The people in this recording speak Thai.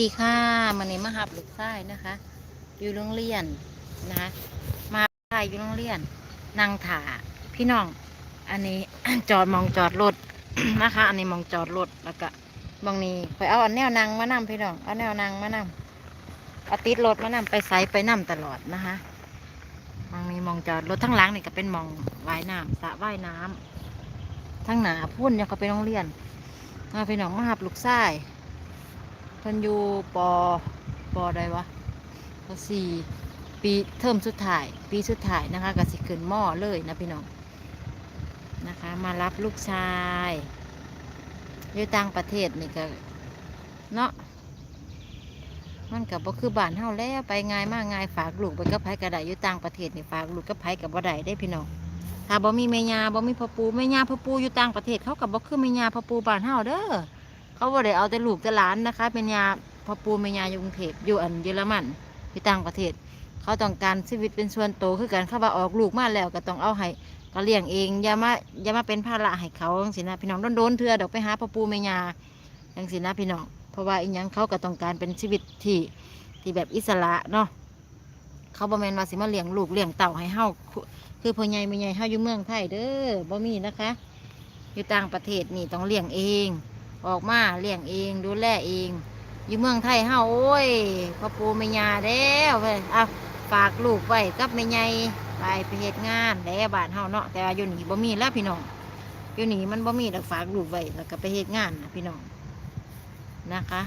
ดีค่ะมันนี้มาหับลูกชายนะคะ อยู่โรงเรียนนะคะมาชายอยู่โรงเรียนนั่งถาพี่น้อง อันนี้จอดมองจอดรถนะคะ อันนี้มองจอดรถแล้วก็มองนี้ไปเอาอันแนวนางมานำพี่น้องเอาแนวนางมานำเอาติดรถมานำไปไซไปนำตลอดนะคะมองนี้มองจอดรถทั้งหลังนี่ก็เป็นมองว่ายน้ำสระว่ายน้ำทั้งหนาพุ่นยังก็ไปโรงเรียนมาพี่น้องมาหับลูกชาย เพิ่นอยู่ปอปอใดวะปสี่ปีเทอมสุดท้าย ปีสุดท้ายนะคะก็สิขึ้นหม้อเลยนะพี่น้องนะคะ มารับลูกชายอยู่ต่างประเทศนี่ก็เนาะมันกับบ่คือบ้านเฮาแล้วไปง่ายมากง่ายฝากลูกไปกับไผกระไดอยู่ต่างประเทศนี่ฝากลูกกับไผกับบ่ได้ได้พี่น้องถ้าบ่มีแม่ยาบ่มีพ่อปูแม่ยาพ่อปูอยู่ต่างประเทศเขากับบ่คือแม่ยาพ่อปูบ้านเฮาเด้อ เขาบ่ได้เอาแต่ลูกแต่หลานนะคะเป็นยาพ่อปูเป็นยาอยู่กรุงเทพอยู่อันเยอรมันที่ต่างประเทศ เขาต้องการชีวิตเป็นส่วนโตวคือกันเข้าว่าออกลูกมาแล้วก็ต้องเอาให้ก็เลี้ยงเองอย่ามาอย่ามาเป็นภาระให้เขาจังสินะพี่น้องโดนๆเถื่อดอกไปหาพ่อปูแม่ยาจังสินะพี่น้องเพราะว่าอีหยังเขาก็ต้องการเป็นชีวิตที่ที่แบบอิสระเนาะเขาบ่แมนว่าสิมาเลี้ยงลูกเลี้ยงเต่าให้เฮาคือคือพ่อใหญ่แม่ใหญ่เฮาอยู่เมืองไทยเด้อบ่มีนะคะ อยู่ต่างประเทศนี่ต้องเลี้ยงเอง ออกมาเลี้ยงเองดูแลเอง อยู่เมืองไทยเฮาโอ้ยพ่อปูแม่ยาแล้วเว้ยเอาฝากลูกไว้กับแม่ใหญ่ไปไปเหตุงานแล้วบ้านเฮาเนาะแต่ว่าอยู่นี่บ่มีแล้วพี่น้องอยู่นี่มันบ่มีดอกฝากลูกไว้แล้วก็ไปเหตุงานนะพี่น้องนะคะ